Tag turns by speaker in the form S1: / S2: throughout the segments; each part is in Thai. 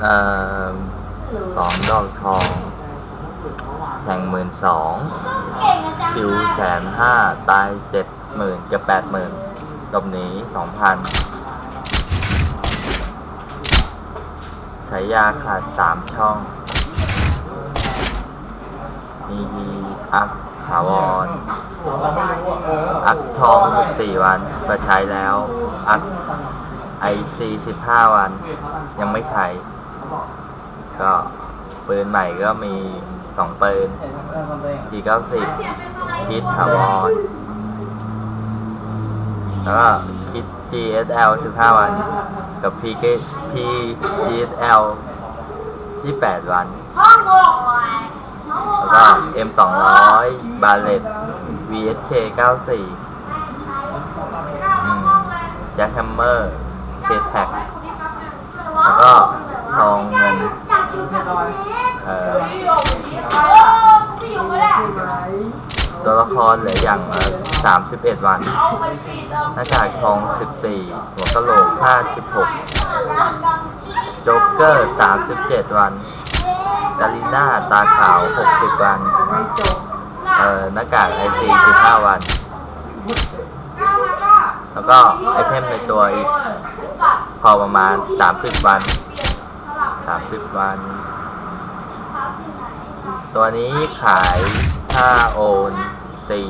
S1: เอ่อสองดอกทอง แข่งหมื่นสอง
S2: เก่งอาจารย์
S1: คิวแสนห้าตายเจ็ดหมื่นกับแปดหมื่นหลบหนีสองพันใช้ยาขาดสามช่อง มีอัพถาวร อัพทองสี่วันก็ใช้แล้ว อัพ ไอซีสิบห้าวัน ยังไม่ใช้ ก็ปืนใหม่ก็มีสองปืนดีเก้าสิบคิดถาวรแล้วก็คิด GSL 15 วัน กับ PK PGSL 28 วัน
S2: ห้องหกห้องหก
S1: แล้วก็ M 200 b a r r e t VSK 94อื เคแท็กแล้วก็ซองเงิน
S2: เอ่
S1: อตัวละครเหลืออย่างละ
S2: สามสิบเอ็ดวัน
S1: หน้าจากทองสิบสี่หัวกะโหลกห้าสิบหกจ็อกเกอร์สามสิบเจ็ดวันกาลิน่าตาขาวหกสิบวัน เอ่อหน้ากากไอซีสิบห้าวัน แล้วก็ไอเทมในตัวอีก พอประมาณสามสิบวันสามสิบวัน ตัวนี้ขายถ้าโอน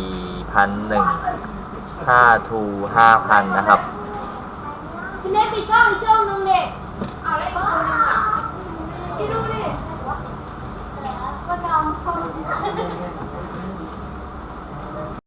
S1: 4,001ถ้าทู5,000นะครับ
S2: พี่เน็ตมีช่องอีกช่องนึงเด็กเอาอะไรบ้าง